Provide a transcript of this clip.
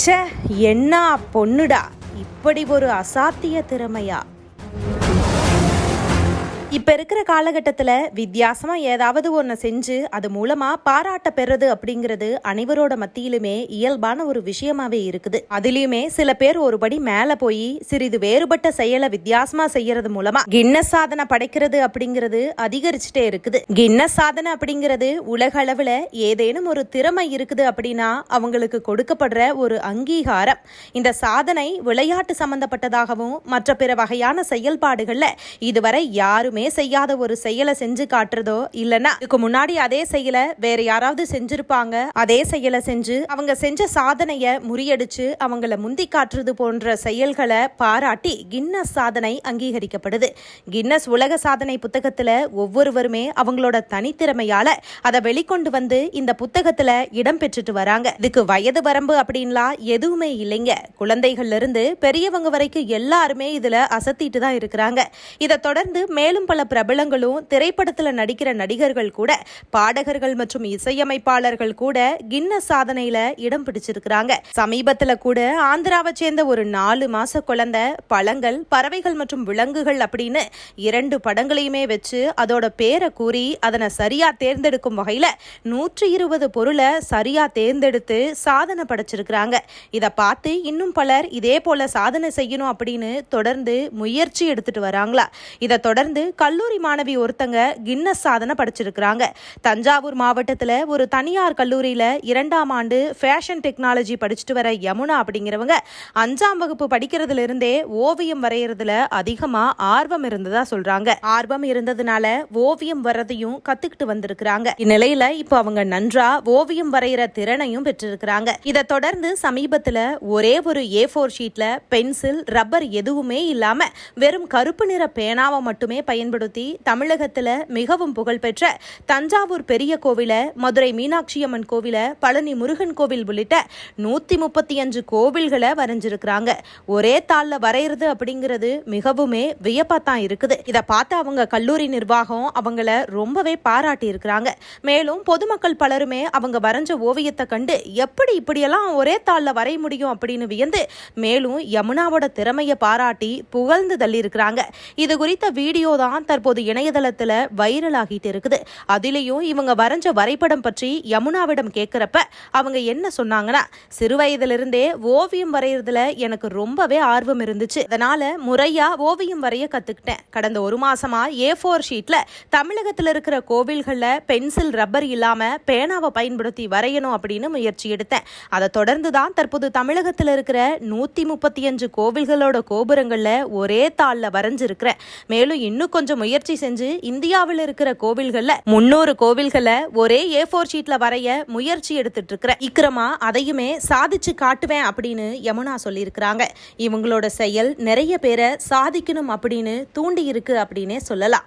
ச்சே என்ன பொண்ணுடா இப்படி ஒரு அசாத்திய திறமையா? இப்போ இருக்கிற காலகட்டத்தில் வித்தியாசமாக ஏதாவது ஒன்று செஞ்சு அது மூலமாக பாராட்ட பெறது அப்படிங்கிறது அனைவரோட மத்தியிலுமே இயல்பான ஒரு விஷயமாவே இருக்குது. அதுலேயுமே சில பேர் ஒருபடி மேலே போய் சிறிது வேறுபட்ட செயலை வித்தியாசமாக செய்யறது மூலமா கின்னஸ் சாதனை படைக்கிறது அப்படிங்கிறது அதிகரிச்சுட்டே இருக்குது. கின்னஸ் சாதனை அப்படிங்கிறது உலக அளவில் ஏதேனும் ஒரு திறமை இருக்குது அப்படின்னா அவங்களுக்கு கொடுக்கப்படுற ஒரு அங்கீகாரம். இந்த சாதனை விளையாட்டு சம்பந்தப்பட்டதாகவும் மற்ற பிற வகையான செயல்பாடுகளில் இதுவரை யாருமே செய்யாத ஒரு செயலை செஞ்சு காட்டுறதோ இல்லைன்னா இதுக்கு முன்னாடி அதே செயலை வேற யாராவது செஞ்சிருப்பாங்க. அதே செயலை செஞ்சு அவங்க செஞ்ச சாதனைய முறியடிச்சு அவங்கள முந்தி காட்டுறது போன்ற செயல்களை பாராட்டி கின்னஸ் சாதனை அங்கீகரிக்கப்படுது. கின்னஸ் உலக சாதனை புத்தகத்துல ஒவ்வொருவருமே அவங்களோட தனித்திறமையால அதை வெளிக்கொண்டு வந்து இந்த புத்தகத்துல இடம் பெற்றுட்டு வராங்க. இதுக்கு வயது வரம்பு அப்படின்லாம் எதுவுமே இல்லைங்க. குழந்தைகள்ல இருந்து பெரியவங்க வரைக்கும் எல்லாருமே இதுல அசத்திட்டு தான் இருக்கிறாங்க. இதை தொடர்ந்து மேலும் பல பிரபலங்களும் திரைப்படத்தில் நடிக்கிற நடிகர்கள் கூட பாடகர்கள் மற்றும் இசையமைப்பாளர்கள் கூட கின்னஸ் சாதனையில இடம் பிடிச்சிருக்கிறாங்க. சமீபத்துல கூட ஆந்திராவை சேர்ந்த ஒரு நாலு மாச குழந்தை பழங்கள் பறவைகள் மற்றும் விலங்குகள் அப்படின்னு இரண்டு படங்களையுமே வச்சு அதோட பேரை கூறி அதனை சரியா தேர்ந்தெடுக்கும் வகையில நூற்றி இருபது பொருளை சரியா தேர்ந்தெடுத்து சாதனை படைச்சிருக்கிறாங்க. இதை பார்த்து இன்னும் பலர் இதே போல சாதனை செய்யணும் அப்படின்னு தொடர்ந்து முயற்சி எடுத்துட்டு வராங்களா. இதை தொடர்ந்து கல்லூரி மாணவி ஒருத்தங்க கின்னஸ் சாதனை படிச்சிருக்கிறாங்க. தஞ்சாவூர் மாவட்டத்தில் ஒரு தனியார் கல்லூரியில் இரண்டாம் ஆண்டு ஃபேஷன் டெக்னாலஜி படிச்சுட்டு வர யமுனா அப்படிங்கிறவங்க அஞ்சாம் வகுப்பு படிக்கிறதுல இருந்தே ஓவியம் வரைகிறதுல அதிகமாக ஆர்வம் இருந்ததா சொல்றாங்க. ஆர்வம் இருந்ததுனால ஓவியம் வர்றதையும் கத்துக்கிட்டு வந்திருக்கிறாங்க. இந்நிலையில இப்போ அவங்க நன்றா ஓவியம் வரைகிற திறனையும் பெற்றிருக்கிறாங்க. இதை தொடர்ந்து சமீபத்தில் ஒரே ஒரு ஏ ஃபோர் ஷீட்ல பென்சில் ரப்பர் எதுவுமே இல்லாம வெறும் கருப்பு நிற பேனாவை மட்டுமே பயன் பயன்படுத்தி தமிழகத்தில் மிகவும் புகழ்பெற்ற தஞ்சாவூர் பெரிய கோவில மதுரை மீனாட்சி அம்மன் கோவில பழனி முருகன் கோவில் உள்ளிட்ட நூற்றி முப்பத்தி அஞ்சு கோவில்களை வரைஞ்சிருக்கிறாங்க. ஒரே தாளில் வரைகிறது அப்படிங்கிறது மிகவுமே வியப்பாத்தான் இருக்குது. இதை பார்த்து அவங்க கல்லூரி நிர்வாகம் அவங்கள ரொம்பவே பாராட்டி இருக்கிறாங்க. மேலும் பொதுமக்கள் பலருமே அவங்க வரைஞ்ச ஓவியத்தை கண்டு எப்படி இப்படியெல்லாம் ஒரே தாளில் வரைய முடியும் அப்படின்னு வியந்து மேலும் யமுனாவோட திறமையை பாராட்டி புகழ்ந்து தள்ளி இருக்கிறாங்க இது குறித்த வீடியோ தான் தற்போது இணையதளத்துல வைரல் ஆகிட்டு இருக்குது. அதிலையும் இவங்க வரைஞ்ச வரைபடம் பற்றி யமுனாவிடம் கேட்கிறப்ப அவங்க என்ன சொன்னாங்கன்னா சிறு வயதிலிருந்தே ஓவியம் வரைகிறதுல எனக்கு ரொம்பவே ஆர்வம் இருந்துச்சு. அதனால முறையா ஓவியம் வரைய கத்துக்கிட்டேன். கடந்த ஒரு மாசமா ஏ ஃபோர் ஷீட்ல தமிழகத்துல இருக்கிற கோவில்கள்ல பென்சில் ரப்பர் இல்லாம பேனாவை பயன்படுத்தி வரையணும் அப்படின்னு முயற்சி எடுத்தேன். அதை தொடர்ந்து தான் தற்போது தமிழகத்துல இருக்கிற நூத்தி முப்பத்தி அஞ்சு கோவில்களோட கோபுரங்கள்ல ஒரே தாளில் வரைஞ்சிருக்கிறேன். மேலும் இன்னும் கொஞ்சம் முயற்சி செஞ்சு இந்தியாவில் இருக்கிற கோவில்கள்ல முன்னூறு கோவில்களை ஒரே ஏ ஃபோர் ஷீட்ல வரைய முயற்சி எடுத்துட்டு இருக்கிற இக்கிரமா அதையுமே சாதிச்சு காட்டுவேன் அப்படின்னு யமுனா சொல்லியிருக்கிறாங்க. இவங்களோட செயல் நிறைய பேரை சாதிக்கணும் அப்படின்னு தூண்டி இருக்கு அப்படின்னே சொல்லலாம்.